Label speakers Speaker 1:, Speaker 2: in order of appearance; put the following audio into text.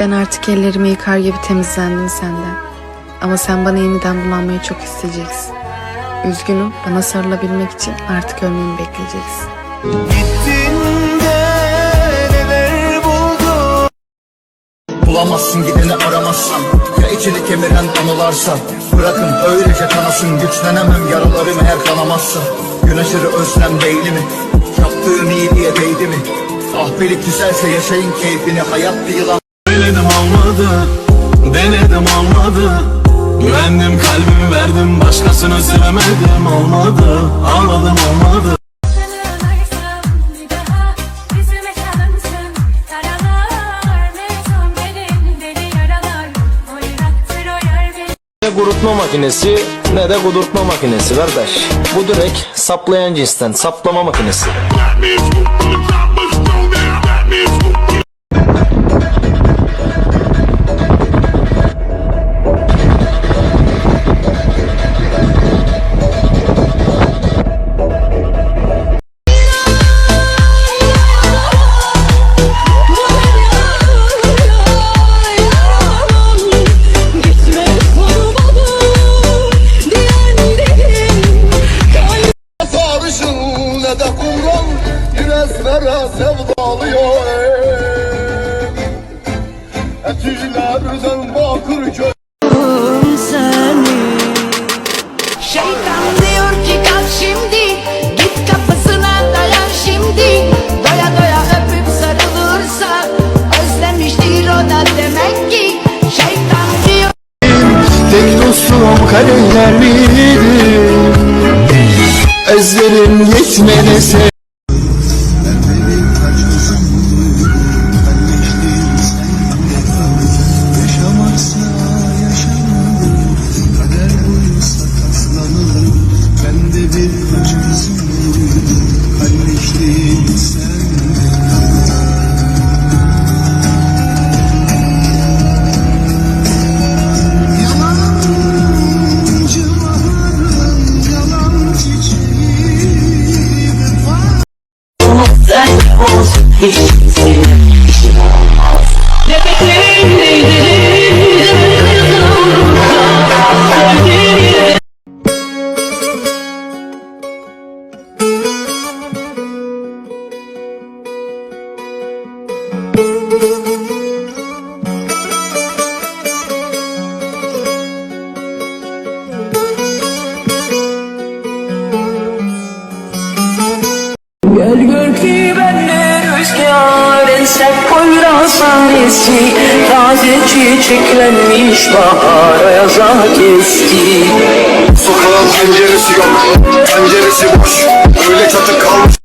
Speaker 1: Ben artık ellerimi yıkar gibi temizlendim senden. Ama sen bana yeniden bulanmayı çok isteyeceksin. Üzgünüm, bana sarılabilmek için artık ölmemi bekleyeceksin.
Speaker 2: Gittin de neler buldun
Speaker 3: Bulamazsın gideni aramazsan Ya içini kemiren anılarsa Bırakın öylece kanasın Güçlenemem yaralarım eğer kanamazsa Gün aşırı özlem değil mi? Yaptığım iyiliğe değdi mi? Ah güzelse yaşayın keyfini Hayat bir yılan
Speaker 2: olmadı Denedim olmadı Güvendim kalbimi verdim Başkasını sevmedim olmadı Ağladım olmadı
Speaker 4: Ne kurutma makinesi ne de kudurtma makinesi kardeş. Bu direkt saplayan cinsten saplama makinesi.
Speaker 3: De kumral Yüreklere sevdalıyor Etilerden bakır köy
Speaker 5: Şeytan diyor ki kalk şimdi Git kapısına dayan şimdi. Doya doya öpüp sarılırsa Özlemiştir o da demek ki Şeytan diyor.
Speaker 3: Tek dostum kaderliydi Özlerim yetmene sev
Speaker 6: Gel esti Taze çiçeklenmiş bahar Ayaza kesti
Speaker 3: Sokağın penceresi yok Penceresi boş. Öyle çatı kalmış